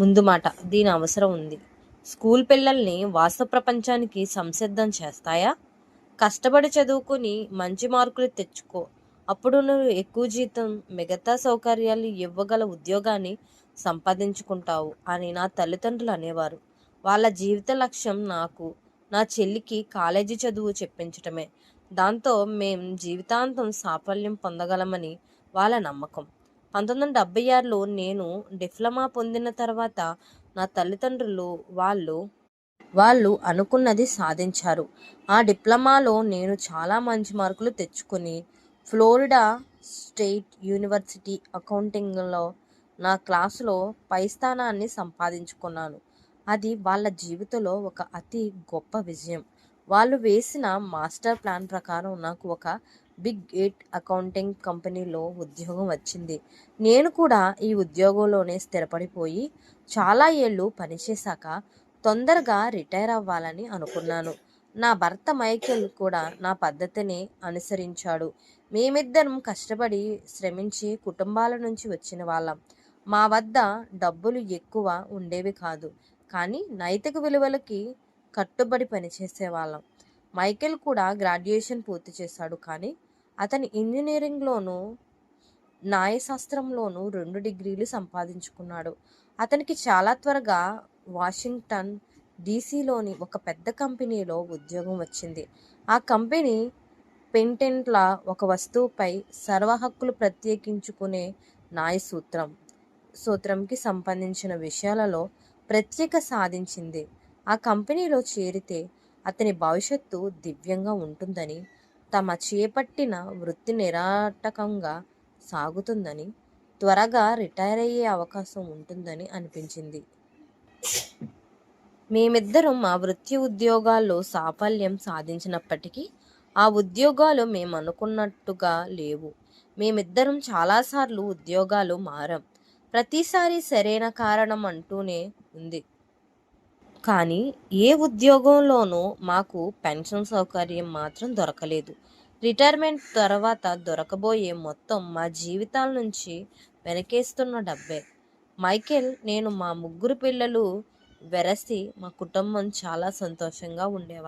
ముందు మాట. దీని అవసరం ఉంది. స్కూల్ పిల్లల్ని వాస్తవ ప్రపంచానికి సంసిద్ధం చేస్తాయా? కష్టపడి చదువుకొని మంచి మార్కులు తెచ్చుకో. అప్పుడు నువ్వు ఎక్కువ జీతం మిగతా సౌకర్యాలు ఇవ్వగల ఉద్యోగాన్ని సంపాదించుకుంటావు అని నా తల్లిదండ్రులు అనేవారు. వాళ్ళ జీవిత లక్ష్యం నాకు నా చెల్లికి కాలేజీ చదువు చెప్పించటమే. దాంతో మేం జీవితాంతం సాఫల్యం పొందగలమని వాళ్ళ నమ్మకం. పంతొమ్మిది వందల డెబ్బై ఆరులో నేను డిప్లొమా పొందిన తర్వాత నా తల్లిదండ్రులు వాళ్ళు వాళ్ళు అనుకున్నది సాధించారు. ఆ డిప్లొమాలో నేను చాలా మంచి మార్కులు తెచ్చుకుని ఫ్లోరిడా స్టేట్ యూనివర్సిటీ అకౌంటింగ్లో నా క్లాసులో పై స్థానాన్ని సంపాదించుకున్నాను. అది వాళ్ళ జీవితంలో ఒక అతి గొప్ప విజయం. వాళ్ళు వేసిన మాస్టర్ ప్లాన్ ప్రకారం నాకు ఒక బిగ్ ఎయిట్ అకౌంటింగ్ కంపెనీలో ఉద్యోగం వచ్చింది. నేను కూడా ఈ ఉద్యోగంలోనే స్థిరపడిపోయి చాలా ఏళ్ళు పనిచేశాక తొందరగా రిటైర్ అవ్వాలని అనుకున్నాను. నా భర్త మైకేల్ కూడా నా పద్ధతిని అనుసరించాడు. మేమిద్దరం కష్టపడి శ్రమించి కుటుంబాల నుంచి వచ్చిన వాళ్ళం. మా వద్ద డబ్బులు ఎక్కువ ఉండేవి కాదు. కానీ నైతిక విలువలకి కట్టుబడి పనిచేసేవాళ్ళం మైకేల్ కూడా గ్రాడ్యుయేషన్ పూర్తి చేశాడు కానీ అతని ఇంజనీరింగ్లోనూ న్యాయశాస్త్రంలోనూ రెండు డిగ్రీలు సంపాదించుకున్నాడు. అతనికి చాలా త్వరగా వాషింగ్టన్ డీసీలోని ఒక పెద్ద కంపెనీలో ఉద్యోగం వచ్చింది. ఆ కంపెనీ పెంటెంట్ల ఒక వస్తువుపై సర్వ హక్కులు ప్రత్యేకించుకునే న్యాయ సూత్రం సూత్రంకి సంబంధించిన విషయాలలో ప్రత్యేక సాధించింది. ఆ కంపెనీలో చేరితే అతని భవిష్యత్తు దివ్యంగా ఉంటుందని తమ చేపట్టిన వృత్తి నిరాటకంగా సాగుతుందని త్వరగా రిటైర్ అయ్యే అవకాశం ఉంటుందని అనిపించింది. మేమిద్దరం మా వృత్తి ఉద్యోగాల్లో సాఫల్యం సాధించినప్పటికీ ఆ ఉద్యోగాలు మేము అనుకున్నట్టుగా లేవు. మేమిద్దరం చాలాసార్లు ఉద్యోగాలు మారాం. ప్రతిసారి సరైన కారణం అంటూనే ఉంది. కానీ ఏ ఉద్యోగంలోనూ మాకు పెన్షన్ సౌకర్యం మాత్రం దొరకలేదు. రిటైర్మెంట్ తర్వాత దొరకబోయే మొత్తం మా జీవితాల నుంచి వెనకేస్తున్న డబ్బే. మైకేల్ నేను మా ముగ్గురు పిల్లలు వెరసి మా కుటుంబం చాలా సంతోషంగా ఉండేవారు.